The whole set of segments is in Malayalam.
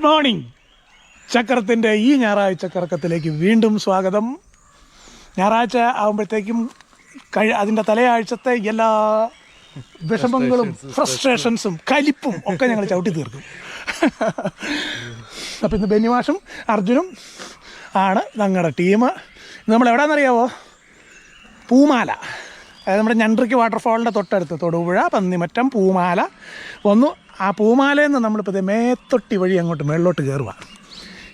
Good morning. ചക്രത്തിന്റെ ഈ ഞായറാഴ്ച കറക്കത്തിലേക്ക് വീണ്ടും സ്വാഗതം. ഞായറാഴ്ച ആകുമ്പോഴത്തേക്കും കഴി അതിന്റെ തലയാഴ്ചത്തെ എല്ലാ വിഷമങ്ങളും ഫ്രസ്ട്രേഷൻസും കലിപ്പും ഒക്കെ ഞങ്ങൾ ചവിട്ടി തീർക്കും. അപ്പോൾ ഇന്ന് ബെന്നിവാഷും അർജുനും ആണ് ഞങ്ങളുടെ ടീം. നമ്മൾ എവിടെയാണെന്നറിയാവോ പൂമാല. അതായത് നമ്മുടെ ഞണ്ടറിക്ക് വാട്ടർഫാളിന്റെ തൊട്ടടുത്ത് തൊടുപുഴ പന്നിമറ്റം പൂമാല വന്നു. ആ പൂമാലയിൽ നിന്ന് നമ്മളിപ്പോൾ മേത്തൊട്ടി വഴി അങ്ങോട്ട് മേളിലോട്ട് കയറുക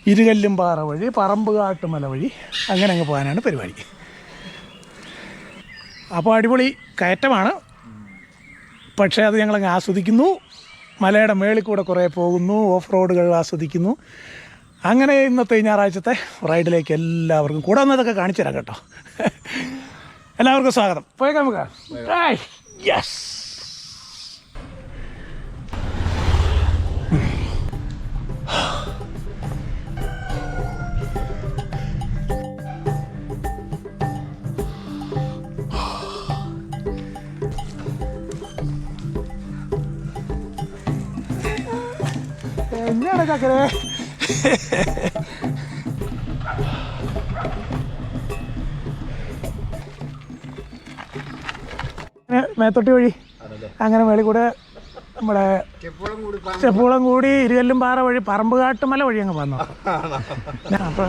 ഇരുകല്ലും പാറ വഴി പറമ്പുകാട്ടുമല വഴി അങ്ങനെ അങ്ങ് പോകാനാണ് പരിപാടി. അപ്പോൾ അടിപൊളി കയറ്റമാണ്. പക്ഷേ അത് ഞങ്ങളങ്ങ് ആസ്വദിക്കുന്നു. മലയുടെ മേളിൽ കൂടെ കുറേ പോകുന്നു ഓഫ് റോഡുകൾ ആസ്വദിക്കുന്നു. അങ്ങനെ ഇന്നത്തെ ഞായറാഴ്ചത്തെ റൈഡിലേക്ക് എല്ലാവർക്കും കൂടെ വന്നതൊക്കെ കാണിച്ചു തരാം കേട്ടോ. എല്ലാവർക്കും സ്വാഗതം. പോയേക്കാം നമുക്ക്. യെസ് എന്നാണ് അങ്ങനെ മേത്തൊട്ടി വഴി. അങ്ങനെ മേളിൽ കൂടെ നമ്മുടെ ചെപ്പുളം കൂടി ഇരുകല്ലും പാറ വഴി പറമ്പുകാട്ടുമല വഴി അങ്ങ് വന്നു. അപ്പോൾ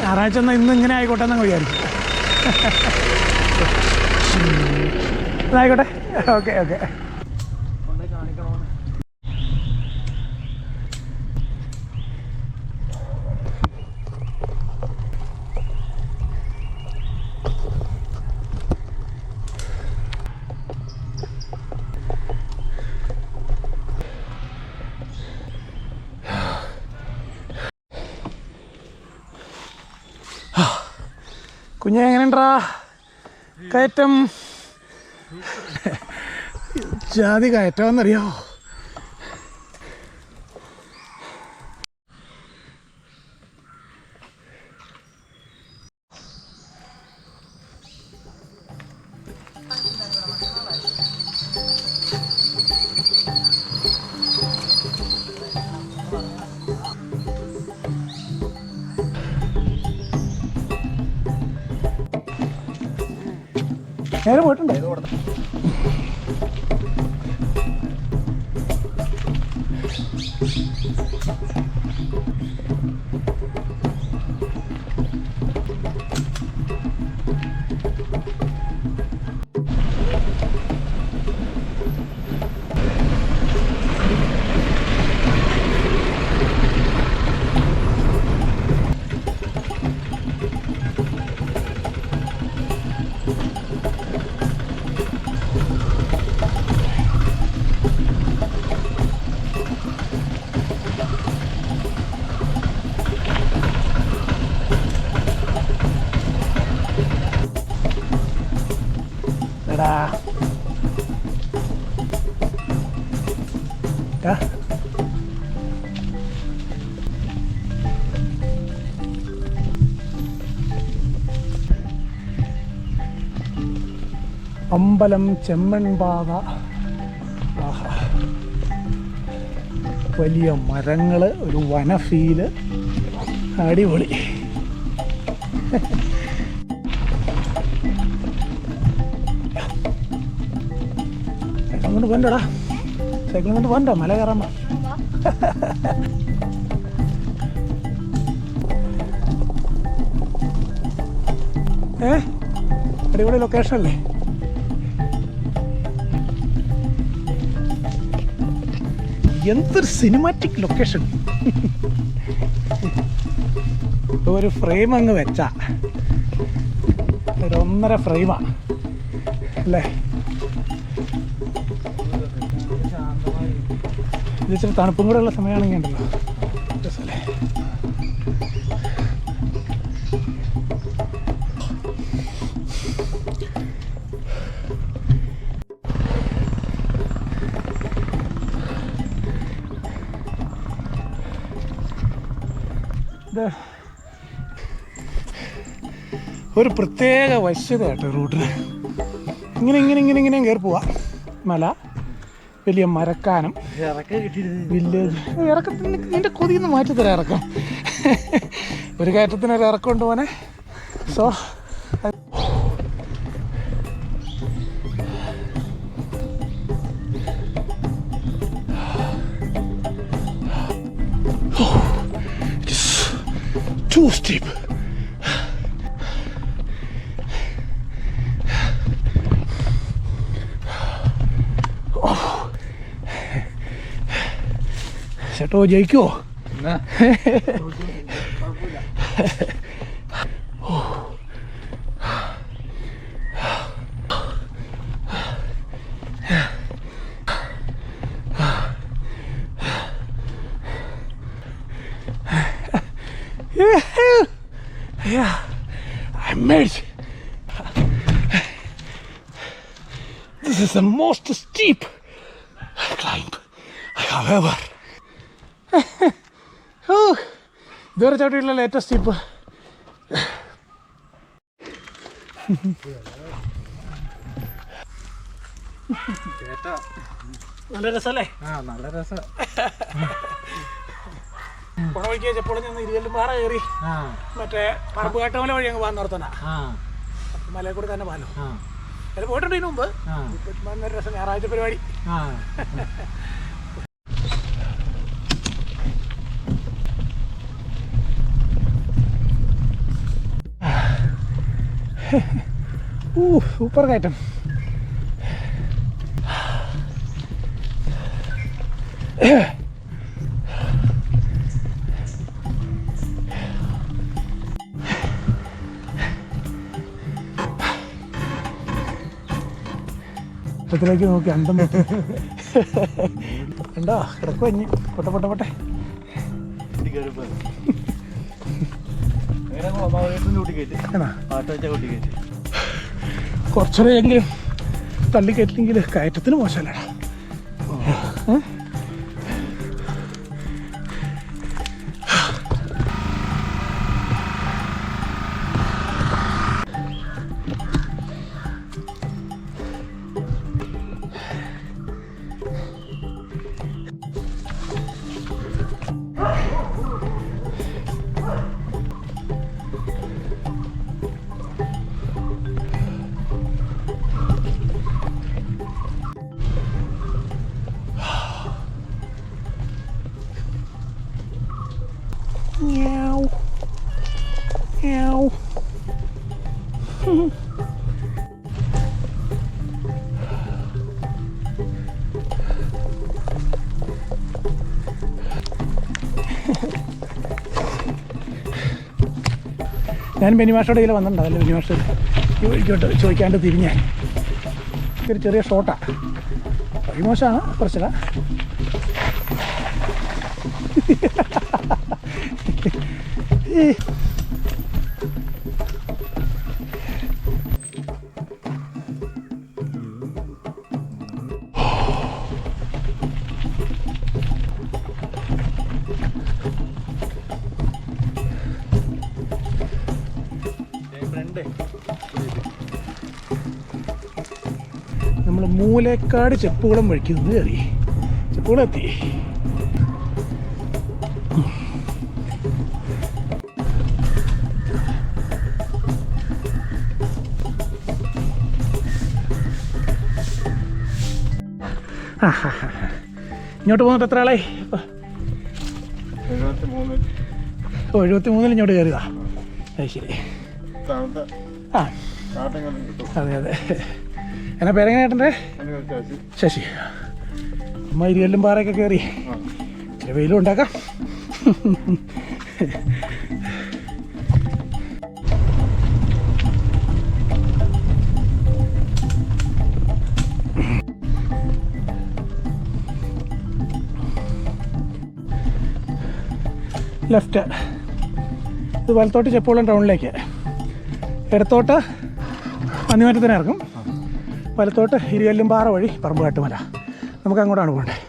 ഞായറാഴ്ച എന്നാൽ ഇന്ന് ഇങ്ങനെ ആയിക്കോട്ടെ എന്നങ്ങ് വിചാരിക്കും ആയിക്കോട്ടെ ഓക്കെ ഓക്കെ. എങ്ങനെയുണ്ടാ കയറ്റം. ജാതി കയറ്റമെന്നറിയോ? നേരെ പോയിട്ടുണ്ടോ. എടാ. അമ്പലം ചെമ്മൺപാത. പാത വലിയ മരങ്ങൾ ഒരു വനഫീൽ. അടിപൊളി. കൊണ്ട് പോണ്ടടാ. സൈക്കിൾ കൊണ്ട് പോണ്ട? മല കയറാൻ. ഏ? അടിപൊളി ലൊക്കേഷൻ അല്ലേ? എന്തൊരു സിനിമാറ്റിക് ലൊക്കേഷൻ ഒരു ഫ്രെയിം അങ്ങ് വെച്ച. ഒരു ഒന്നര ഫ്രെയിമാ അല്ലേ? ഇത് ഇച്ചിരി തണുപ്പും കൂടെ ഉള്ള സമയമാണെങ്കിൽ ഉണ്ടല്ലോ. ഒരു പ്രത്യേക വശ്യത റൂട്ടിന്. ഇങ്ങനെ ഇങ്ങനെ ഇങ്ങനെ ഇങ്ങനെ കയറി പോവാ. മല. വലിയ മരക്കാനം. വില്ലേജ് ഇറക്കത്തിന് നിന്റെ കൊതിന്ന് മാറ്റി തരാം ഇറക്കം. ഒരു കയറ്റത്തിന് ഒരു ഇറക്കം ഉണ്ട് മോനെ. So Too steep. ചേട്ടോ ജയിക്കുമോ Yeah, I made it. This is the most ഇതുവരെ ചവിട്ടിയിട്ടുള്ള ലേറ്റസ്റ്റ് സ്റ്റീപ്പ് നല്ല രസല്ലേ? ആ നല്ല രസം. ചെപ്പോൾ നിന്ന് ഇരുകല്ലും പാറ കയറി. ആ. പറമ്പ് പറമ്പുകാട്ടമല വഴി അങ്ങ് പോകാൻ നിർത്തണ ആ. മലയിൽ കൂടെ തന്നെ പാലോ ആ. അതിൽ പോയിട്ടുണ്ട് ഇതിനു മുമ്പ്. രസം ഞായറാഴ്ച പരിപാടി. സൂപ്പർ കയറ്റം ത്തിലേക്ക് നോക്കി അണ്ടം നോക്കി കണ്ടോ കിടക്കുവാ ഇനി പൊട്ടെ പൊട്ടെ പൊട്ടെ ആണോ കുറച്ചുകൂടെയെങ്കിലും എങ്കിലും തള്ളിക്കയറ്റില്ലെങ്കിൽ കയറ്റത്തിന് മോശമല്ലടാ? ഞാൻ ബെനിമാഷോടെ കയ്യിൽ വന്നിട്ടുണ്ട്. ബെനിമാഷ ചോദിക്കോട്ട് ഈ ചോദിക്കാണ്ട് തിരിഞ്ഞാൽ ഒരു ചെറിയ ഷോട്ടാണ് വഴി കുറച്ചില്ല ഫ്രണ്ട് നമ്മൾ ചെപ്പുകളും ചെപ്പുകുളം വഴിക്ക് നിന്ന് കയറി. ചെപ്പുകുളം എത്തി ആ, ഹാ, ഹാ, ഹാ. ഇങ്ങോട്ട് പോന്നിട്ട് എത്ര ആളായി? ഓ എഴുപത്തി മൂന്നിൽ ഇങ്ങോട്ട് കയറിയതാ. അത് ശരി. ആ. അതെ അതെ. എന്നാ പേരെങ്ങനെ ഏട്ടന്റെ? ശശി. അമ്മ ഇരുകല്ലും പാറയൊക്കെ കയറി ഇച്ചിരി വെയിലും ഉണ്ടാക്കാം. ലെഫ്റ്റ് ഇത് വലത്തോട്ട് ചെപ്പോളം ടൗണിലേക്ക് ഇടത്തോട്ട് പന്നിമറ്റത്തിന് ഇറങ്ങും. വലത്തോട്ട് ഇരുകല്ലും പാറ വഴി പറമ്പുകാട്ടുമല നമുക്ക് അങ്ങോട്ടാണ് പോകേണ്ടത്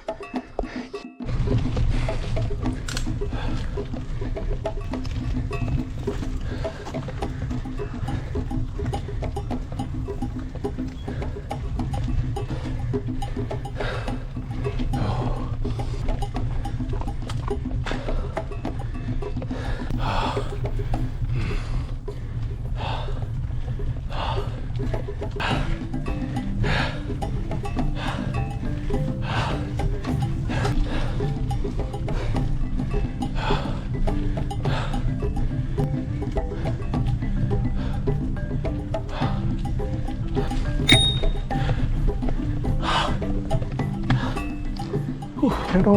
കേട്ടോ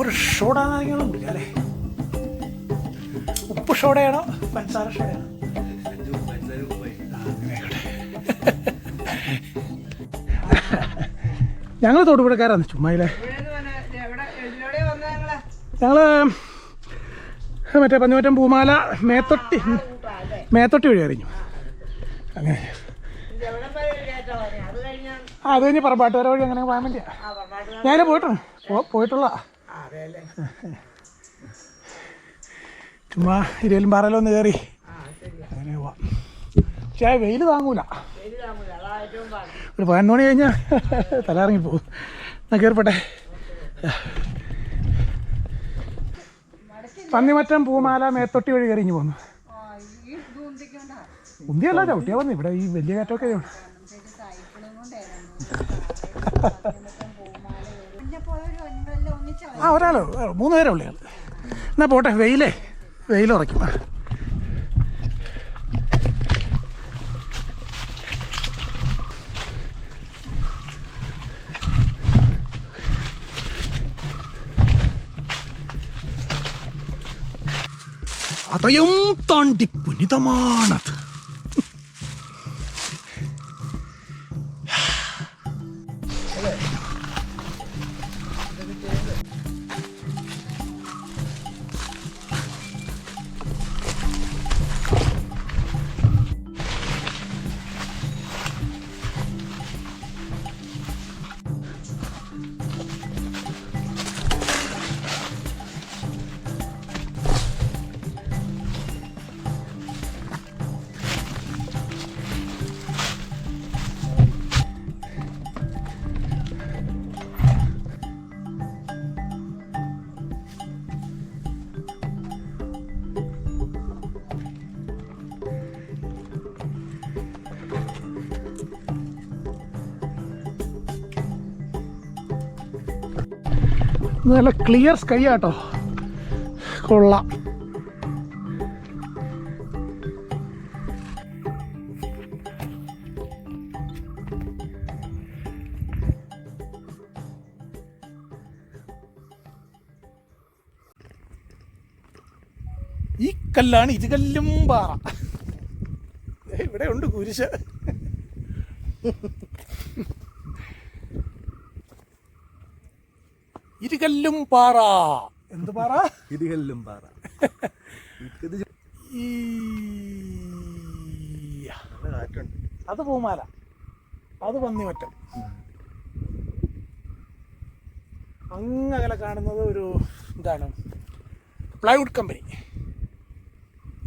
ഒരു ഷോടാണെങ്കിലും ഇല്ല അല്ലേ? ഉപ്പ് ഷോടയാണോ? പഞ്ചസാര ഷോടയാണോ ഞങ്ങൾ തൊടുപുഴക്കാരാണ് ചുമ്മായില്ലേ ഞങ്ങൾ മറ്റേ പഞ്ഞുമറ്റം പൂമാല മേത്തൊട്ടി മേത്തൊട്ടി വഴി അറിഞ്ഞു അങ്ങനെ. അത് കഴിഞ്ഞ് പറമ്പാട്ടുകാര വഴി അങ്ങനെ പോകാൻ വേണ്ടിയാ. ഞാൻ പോയിട്ടുണ്ട്. പോയിട്ടുള്ള. ചുമ്മാ ഇരുവലും പാറയിലൊന്ന് കയറി. അങ്ങനെ പോവാം. പക്ഷേ വെയിൽ താങ്ങൂല. ഒരു പതിനൊന്ന് മണി കഴിഞ്ഞാൽ തലയിറങ്ങി പോകും. എന്നാ കയറിപ്പെട്ടെ. പന്നിമറ്റം പൂമാല മേത്തൊട്ടി വഴി കയറി ഇങ്ങ് പോന്നു. ഉന്തിയല്ല ചവിട്ടിയാ വന്നു ഇവിടെ ഈ വലിയ കാറ്റൊക്കെ. ആ ഒരാളോ മൂന്ന് പേരെ ഉള്ളു എന്നാ പോട്ടെ വെയിലേ. വെയിലുറയ്ക്കും അതയും താണ്ടി പുനിതമാണത് നല്ല ക്ലിയർ സ്കൈ ആട്ടോ. കൊള്ളാം. ഈ കല്ലാണ് ഇരുകല്ലും പാറ. ഇവിടെ ഉണ്ട് കുരിശ്. ഇരുകല്ലും പാറ. എന്ത് പാറ? ഇടികല്ലും പാറ. ഈ അത് പൂമാല. അത് പന്നിമറ്റം. അങ്ങകലെ കാണുന്നത് ഒരു എന്താണ് പ്ലൈവുഡ് കമ്പനി.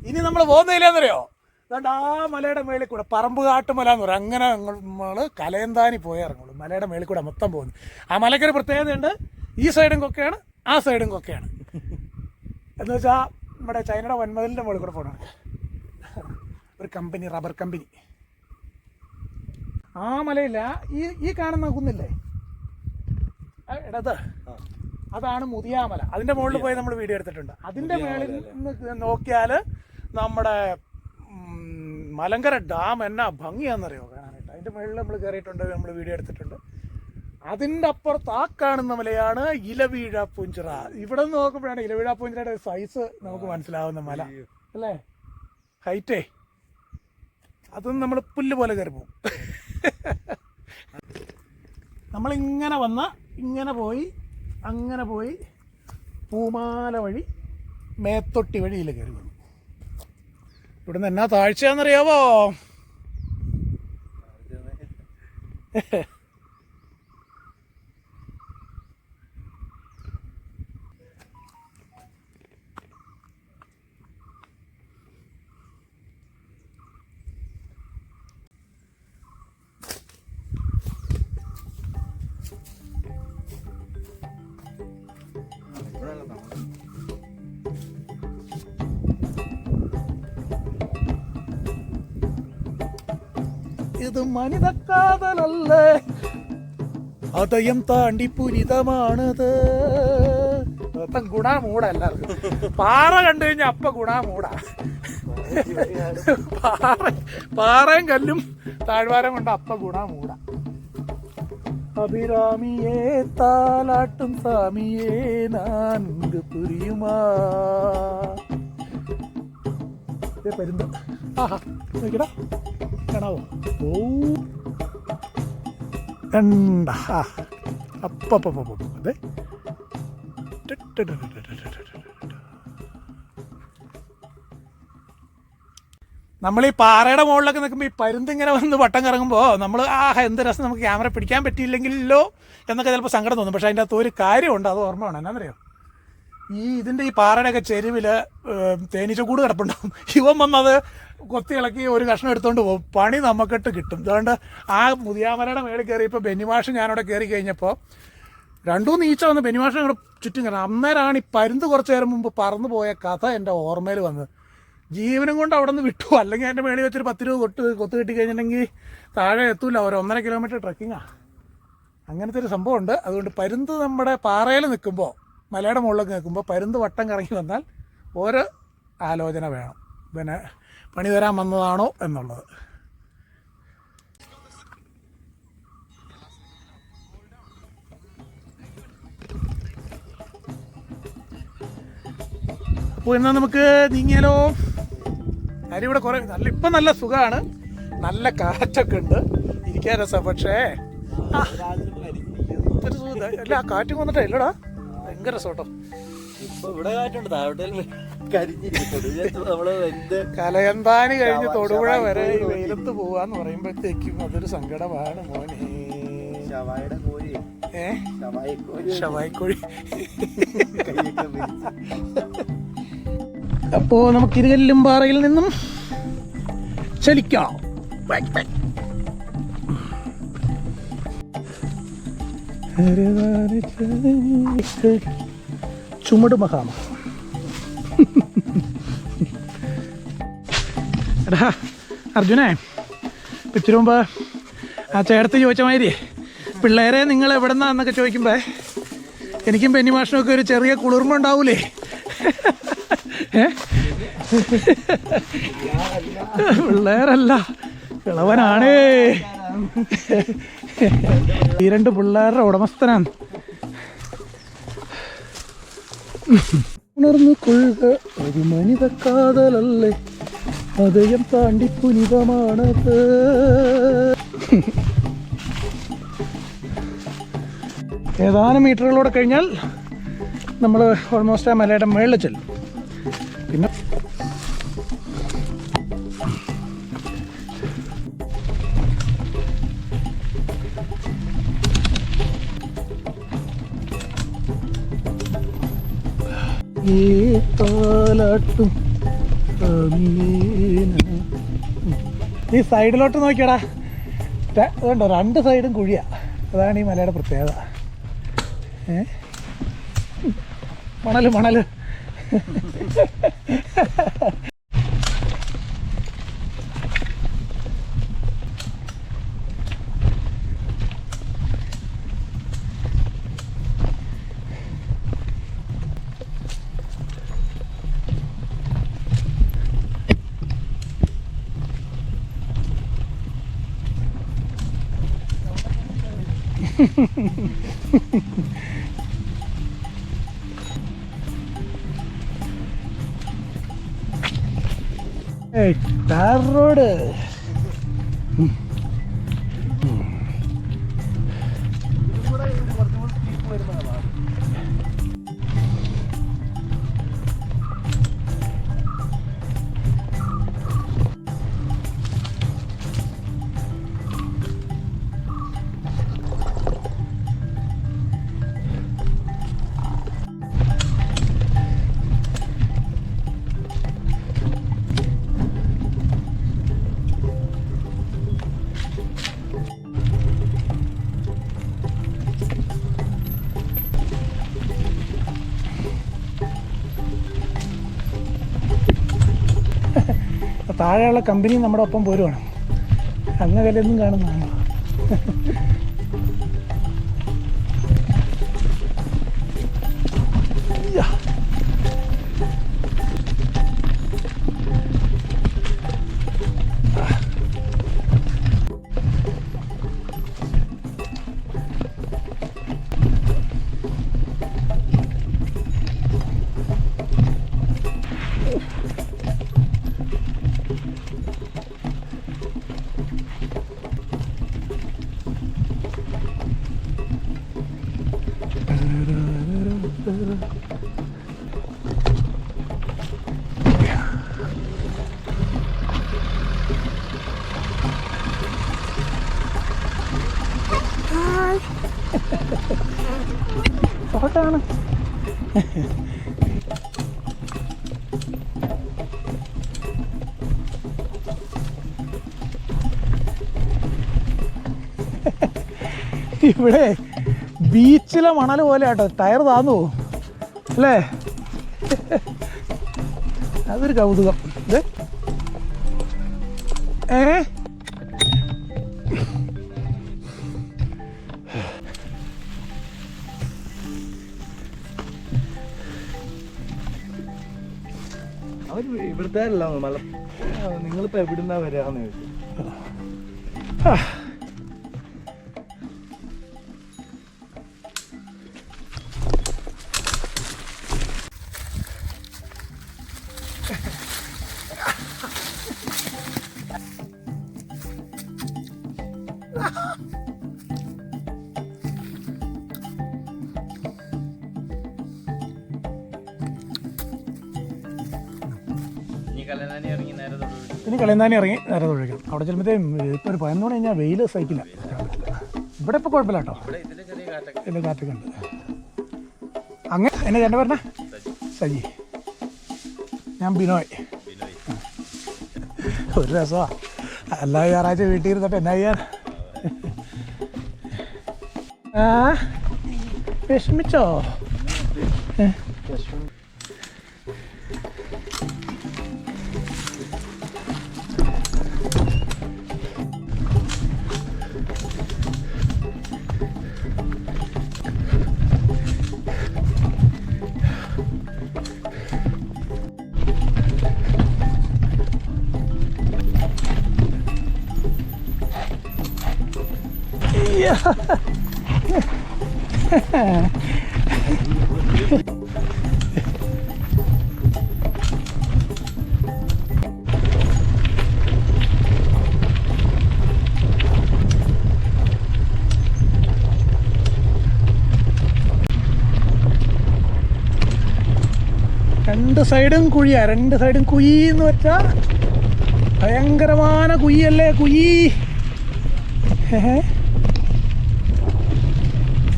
ഇനി നമ്മൾ പോകുന്നതില്ലെന്നറിയോ അതുകൊണ്ട് ആ മലയുടെ മേളിൽ കൂടെ പറമ്പുകാട്ട് മല എന്ന് പറയും അങ്ങനെ നമ്മൾ കലയന്താനി പോയി ഇറങ്ങുള്ളൂ. മലയുടെ മേളിൽ കൂടെ മൊത്തം പോകുന്നു. ആ മലയ്ക്കൊരു പ്രത്യേകതയുണ്ട്. ഈ സൈഡും കൊക്കയാണ് ആ സൈഡും കൊക്കയാണ്. എന്ന് വെച്ചാൽ നമ്മുടെ ചൈനയുടെ വൻമതിലിന്റെ മുകളിൽ കൂടെ പോകണം ഒരു കമ്പനി റബ്ബർ കമ്പനി. ആ മലയില്ല ഈ ഈ കാണുന്ന കുന്നില്ലേ? ഇടത് അതാണ് മുതിയാമല അതിന്റെ മുകളിൽ പോയി നമ്മൾ വീഡിയോ എടുത്തിട്ടുണ്ട്. അതിന്റെ മേളിൽ നിന്ന് നോക്കിയാൽ നമ്മുടെ മലങ്കര ഡാം എന്നാ ഭംഗിയാണെന്നറിയോ കാണാനായിട്ട്. അതിന്റെ മുകളിൽ നമ്മൾ കയറിയിട്ടുണ്ട് നമ്മൾ വീഡിയോ എടുത്തിട്ടുണ്ട്. അതിന്റെ അപ്പുറത്ത് ആ കാണുന്ന മലയാണ് ഇലവീഴ പൂഞ്ചിറ. ഇവിടെ നിന്ന് നോക്കുമ്പോഴാണ് ഇലവീഴ പൂഞ്ചിറയുടെ സൈസ് നമുക്ക് മനസ്സിലാവുന്ന മല. അല്ലേ? ഹൈറ്റേ അതും നമ്മൾ പുല്ല് പോലെ കയറി പോകും നമ്മളിങ്ങനെ വന്ന ഇങ്ങനെ പോയി അങ്ങനെ പോയി പൂമാല വഴി മേത്തൊട്ടി വഴിയിൽ കയറി വന്നു. ഇവിടുന്ന് എന്നാ താഴ്ചയാണെന്നറിയാവോ? ഇത് മനിതക്കാതലല്ലേ അതയം താണ്ടി പുരിതമാണത് അപ്പം ഗുണാ മൂടാ എല്ലാവർക്കും. പാറ കണ്ടു കഴിഞ്ഞാൽ അപ്പ ഗുണാ മൂടാ പാറ പാറയും കല്ലും താഴ്വാരം കൊണ്ട് അപ്പ ഗുണാ മൂടാ അഭിരാമിയെ താലാട്ടും സ്വാമിയെ നാൻക് പുരിയുമാ. പെരുന്ന ആഹാ നോക്കിടാ. കാണാവോ ഓ. ആ. അപ്പപ്പപ്പ അതെ. നമ്മൾ ഈ പാറയുടെ മുകളിലൊക്കെ നിൽക്കുമ്പോൾ ഈ പരുന്ത് ഇങ്ങനെ വന്ന് വട്ടം കറങ്ങുമ്പോൾ നമ്മൾ ആ എന്ത് രസം നമുക്ക് ക്യാമറ പിടിക്കാൻ പറ്റിയില്ലെങ്കിലോ? എന്നൊക്കെ ചിലപ്പോൾ സങ്കടം തോന്നും. പക്ഷേ അതിന്റെ അകത്ത് ഒരു കാര്യമുണ്ട് അത് ഓർമ്മ വേണം. എന്നാന്നറിയോ? ഈ ഇതിന്റെ ഈ പാറയുടെയൊക്കെ ചെരുവിൽ തേനീച്ചക്കൂട് കിടപ്പുണ്ടാവും. ഇവൻ വന്നത് കൊത്തി ഇളക്കി ഒരു കഷ്ണം എടുത്തുകൊണ്ട് പോകും. പണി നമുക്കിട്ട് കിട്ടും. അതുകൊണ്ട് ആ മുതിയാമലയുടെ മേളിൽ കയറിയപ്പോൾ ബെന്നിമാഷ് ഞാനവിടെ കയറി കഴിഞ്ഞപ്പോൾ രണ്ടു നീച്ച വന്ന് ബെന്നിമാഷൻ അങ്ങോട്ട് ചുറ്റും കയറാം. അന്നേരമാണ് ഈ പരുന്ത് കുറച്ച് നേരം മുമ്പ് പറന്നു പോയ കഥ എന്റെ ഓർമ്മയിൽ വന്നത്. ജീവനും കൊണ്ട് അവിടെ നിന്ന് വിട്ടു. അല്ലെങ്കിൽ എന്റെ മേളിൽ വെച്ചൊരു പത്ത് രൂപ കൊട്ട് കൊത്ത് കിട്ടി കഴിഞ്ഞിട്ടുണ്ടെങ്കിൽ താഴെ എത്തൂല. ഒരു ഒന്നര കിലോമീറ്റർ ട്രക്കിങ്ങാണ് അങ്ങനത്തെ ഒരു സംഭവമുണ്ട് അതുകൊണ്ട് പരുന്ത് നമ്മുടെ പാറയിൽ നിൽക്കുമ്പോൾ മലയുടെ മുകളിലൊക്കെ നിൽക്കുമ്പോൾ പരുന്ത് വട്ടം കറങ്ങി വന്നാൽ ഒരു ആലോചന വേണം. പിന്നെ പണി തരാൻ വന്നതാണോ എന്നുള്ളത്. അപ്പോൾ എന്നാൽ നമുക്ക് നീങ്ങിയാലോ? കാര്യം ഇവിടെ കുറേ നല്ല ഇപ്പം നല്ല സുഖമാണ് നല്ല കാറ്റൊക്കെ ഉണ്ട്. ഇരിക്കാൻ രസം പക്ഷേ ആ ഒരു അല്ല കാറ്റും വന്നിട്ടേ ഇല്ലടാ. ഭയങ്കര രസം കേട്ടോ ഇവിടെ കാറ്റുണ്ട്. താഴോട്ടേൽ കരിഞ്ഞിരിക്കുന്നു. നമ്മൾ എന്ത് കലയന്താനി കഴിഞ്ഞ് തൊടുപുഴ വരെ ഈ വെയിലത്ത് പോവാന്ന് പറയുമ്പോഴത്തേക്കും അതൊരു സങ്കടമാണ് മോനെ. ശവായുടെ കോഴി ഏ? അപ്പോ നമുക്ക് ഇരുകല്ലും പാറയിൽ നിന്നും ചലിക്കാം. ബാക്ക് ബാക്ക് ചുമട് മഹാമ. എടാ അർജുനെ ഇത്തിരി മുമ്പ് ആ ചേട്ടത്ത് ചോദിച്ച മാതിരി പിള്ളേരെ നിങ്ങൾ എവിടെ എന്നൊക്കെ ചോദിക്കുമ്പോ എനിക്കും പെന്നിമാഷനും ഒക്കെ ഒരു ചെറിയ കുളിർമ ഉണ്ടാവൂലേ? പിള്ളേരല്ല കിളവനാണേ ഈ രണ്ട് പിള്ളേരുടെ ഉടമസ്ഥനാണ്. ഉണർന്നു കൊള്ളുക. ഒരു മനിത കാതലല്ലേ? ഹൃദയം താണ്ടി പുനിതമാണത്. ഏതാനും മീറ്ററുകളോടെ കഴിഞ്ഞാൽ നമ്മൾ ഓൾമോസ്റ്റ് ആ മലയുടെ മേളിൽ ചെല്ലും. അമ്മേന. ഈ സൈഡിലോട്ട് നോക്കിയടാ. കണ്ടോ രണ്ട് സൈഡും കുഴിയാ. അതാണ് ഈ മലയുടെ പ്രത്യേകത. ഏ? മണൽ മണൽ. É, tá, Eita, roda! താഴെയുള്ള കമ്പനി നമ്മുടെ ഒപ്പം പോരുവാണ്. അങ്ങനെ വിലയൊന്നും കാണുന്നതാണ്. ഇവിടെ ബീച്ചിലെ മണൽ പോലെ ആട്ടോ. ടയർ താന്നു പോകും അല്ലേ? അതൊരു കൗതുകം. ഇത് ഏ? അവർ ഇവിടുത്തെ അല്ല മല നിങ്ങളിപ്പോ എവിടുന്നാ വരാന്ന് ചോദിച്ചു. കളിയന്താനി ഇറങ്ങി നേരെ തൊഴിക്കണം അവിടെ ചെല്ലുമ്പോഴത്തേക്കും ഇപ്പോൾ ഒരു പതിനൊന്ന് മണി കഴിഞ്ഞാൽ വെയിൽ സഹിക്കില്ല. ഇവിടെ ഇപ്പോൾ കുഴപ്പമില്ല കേട്ടോ. ചെറിയ കാറ്റൊക്കെ ഉണ്ട്. അങ്ങനെ എന്നെ ചേട്ടൻ പറഞ്ഞ? സജി. ഞാൻ ബിനോയ്. ഒരു രസമാണ് എല്ലാ ഞായറാഴ്ച വീട്ടിൽ ഇരുന്നിട്ട് എന്നാ ചെയ്യാൻ? വിഷമിച്ചോ? രണ്ട് സൈഡും കുഴിയാ രണ്ട് സൈഡും കുഴി എന്ന് വെച്ചാ ഭയങ്കരമായ കുയ്യല്ലേ കുഴി ഏഹ്.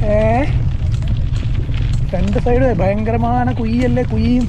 ഏ രണ്ട് സൈഡ് ഭയങ്കരമായ കുയ്യല്ലേ കുയ്യും.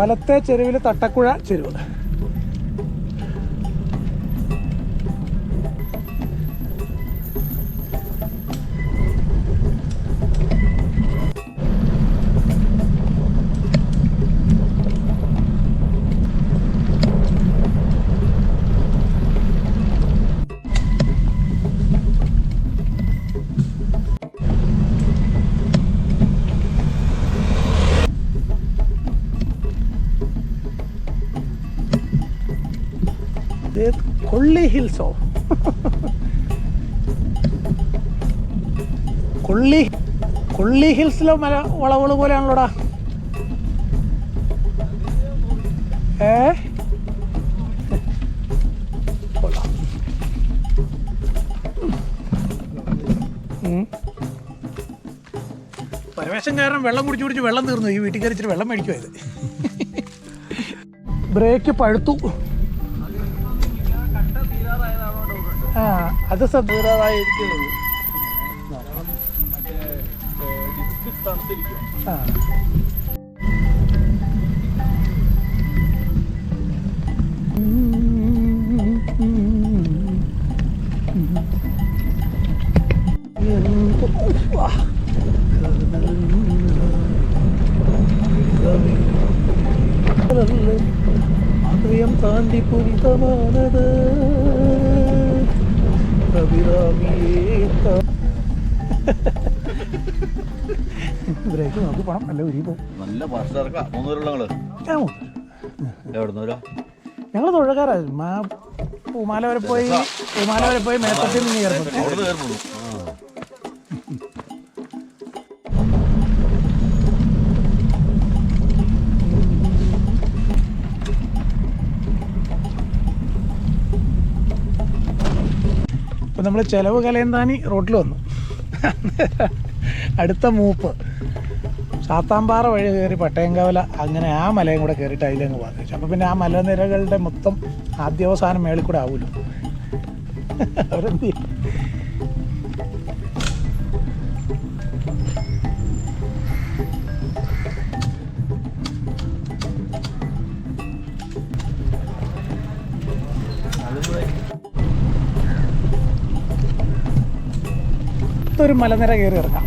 വലത്തെ ചെരുവിൽ തട്ടക്കുഴ ചെരുവ്. കൊള്ളി കൊള്ളി ഹിൽസിലെ മല വളവുകൾ പോലെയാണല്ലോടാ. ഏ? പരമേശം. പരവേശം കാരണം വെള്ളം കുടിച്ച് കുടിച്ച് വെള്ളം തീർന്നു. ഈ വീട്ടിൽ കയറി വെള്ളം വെള്ളം മേടിക്കുമായത് ബ്രേക്ക് പഴുത്തു. ആ അത് ശ്രദ്ധ തീരാറായിരിക്കുന്നുള്ളൂ. ഹൃദയം താണ്ടി പുരിതമാനത് അഭിരാമിയേ ബ്രേക്ക് നോക്കി പണം. നല്ല ഉരി പോകും നല്ല ഞങ്ങൾ തൊഴക്കാരാ മാ പൂമാല വരെ പോയി പൂമാല വരെ പോയി മേത്തട്ടിൽ നിന്ന് കയറുന്നു ഇപ്പം നമ്മൾ ചിലവ് കലയന്താനി റോട്ടിൽ വന്നു. അടുത്ത മൂപ്പ്. സാത്താമ്പാറ വഴി കയറി പട്ടയങ്കവല അങ്ങനെ ആ മലയും കൂടെ കയറിയിട്ട് അതിലങ്ങ് പോകാൻ അപ്പോൾ പിന്നെ ആ മലനിരകളുടെ മൊത്തം ആദ്യാവസാനം മേളിൽ കൂടെ ആവുമല്ലോ അവരെന്ത്? ഒരു മലനിര കയറി ഇറങ്ങാം.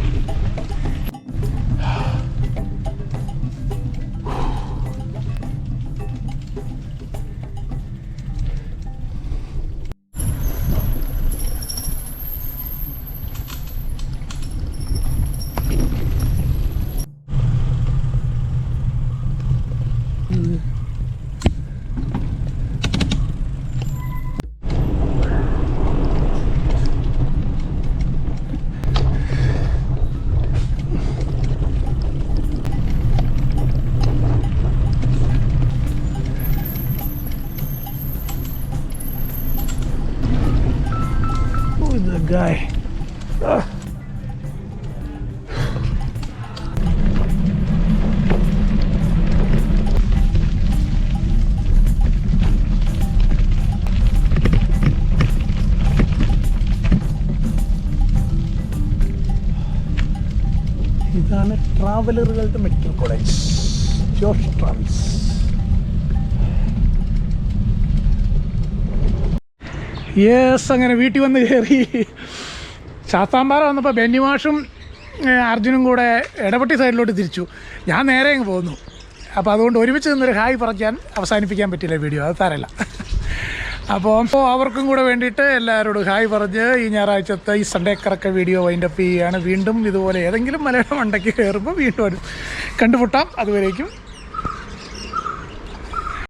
Who is that guy? Ah. ഇതാണ് ട്രാവലറുകളുടെ medical college Josh travels yes അങ്ങനെ വീട്ടിൽ വന്ന് കയറി. ശാസ്താമ്പാറ വന്നപ്പോൾ ബെന്നിമാഷും അർജുനും കൂടെ ഇടപെട്ടി സൈഡിലോട്ട് തിരിച്ചു. ഞാൻ നേരെ അങ്ങ് പോകുന്നു അപ്പോൾ അതുകൊണ്ട് ഒരുമിച്ച് നിന്നൊരു ഹായ് പറയാൻ അവസാനിപ്പിക്കാൻ പറ്റില്ല വീഡിയോ. അത് തരല്ല അപ്പോൾ അപ്പോൾ അവർക്കും കൂടെ വേണ്ടിയിട്ട് എല്ലാവരോടും ഹായ് പറഞ്ഞ് ഈ ഞായറാഴ്ചത്തെ ഈ സൺഡേ കറക്ക വീഡിയോ വൈൻഡപ്പ് ചെയ്യുകയാണ് വീണ്ടും ഇതുപോലെ ഏതെങ്കിലും മലയാളം മണ്ടയ്ക്ക് കയറുമ്പോൾ വീണ്ടും കണ്ടുമുട്ടാം. അതുവരേക്കും